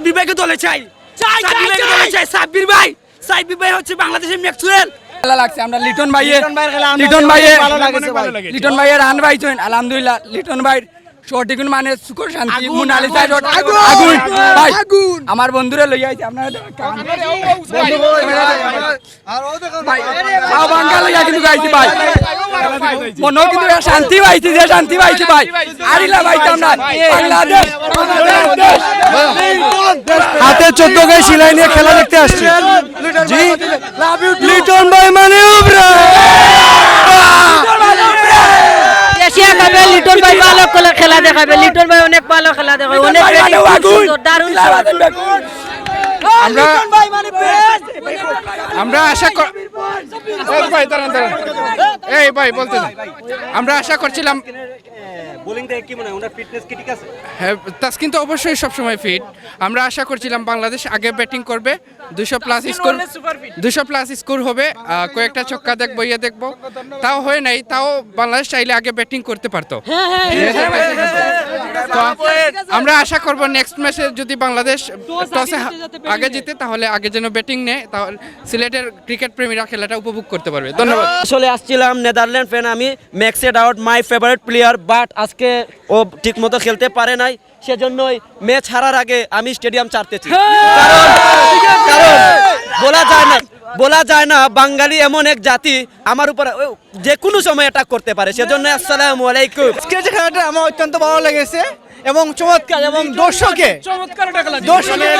সাব্বির ভাইকে দলে চাই সাব্বির ভাইকে দলে চাই সাব্বির ভাই সাব্বির ভাই হচ্ছে বাংলাদেশের ম্যাক্সওয়েল ভালো লাগছে আমরা লিটন ভাইয়ে লিটন ভাইয়ের খেলা লিটন ভাইয়ে ভাই। লিটন ভাইয়ে রান পাইছেন আলহামদুলিল্লাহ লিটন ভাই সঠিক মানে শান্তি আগুন ভাই আমার বন্ধুরা লই আইছে আপনারা লইয়া গাইছি ভাই মনে কিন্তু শান্তি পাইছি যে শান্তি পাইছি ভাই। আরিলা ভাই আমরা বাংলাদেশ বাংলাদেশ। হাতে চোদ্দ গায়ে সিলাই নিয়ে খেলা দেখতে আসছে। জি। লিটন ভাই মানে উবরা। এশিয়া কাপে লিটন ভাই ভালো খেলা দেখাবে। লিটন ভাই অনেক ভালো খেলা দেখাবে। অনেক সুন্দর, দারুণ আমরা আমরা আশা কর- এই ভাই বলতে আমরা আশা করছিলাম বোলিং দেখে কি মনে হয়? ওনার ফিটনেস কি ঠিক আছে? হ্যাঁ, তাসকিন তো অবশ্যই সবসময় ফিট আমরা আশা করছিলাম বাংলাদেশ আগে ব্যাটিং করবে। দুশো প্লাস স্কোর দুশো প্লাস স্কোর হবে। কয়েকটা ছক্কা দেখব ইয়ে দেখব। তাও হয় নাই তাও বাংলাদেশ চাইলে আগে ব্যাটিং করতে পারতো। আমরা আশা করব নেক্সট ম্যাচে যদি বাংলাদেশ টসে আগে জিতে তাহলে আগে যেন ব্যাটিং নেয় তাহলে সিলেটের ক্রিকেট প্রেমীরা খেলাটা উপভোগ করতে পারবে। ধন্যবাদ। আসলে আসছিলাম নেদারল্যান্ড ফ্যান আমি। Maxed out my favourite player but আজকে ও ঠিকমতো খেলতে পারে নাই সেজন্যই ম্যাচ হারার আগে আমি স্টেডিয়াম ছাড়তেছি। কারণ কারণ বলা যায় না বলা যায় না বাঙালি এমন এক জাতি আমার উপর যে কোনো সময় অ্যাটাক করতে পারে সেজন্য আসসালামু আলাইকুম। আজকে যে খেলাটা আমার অত্যন্ত ভালো লেগেছে এবং চমৎকার এবং দর্শকে দর্শকের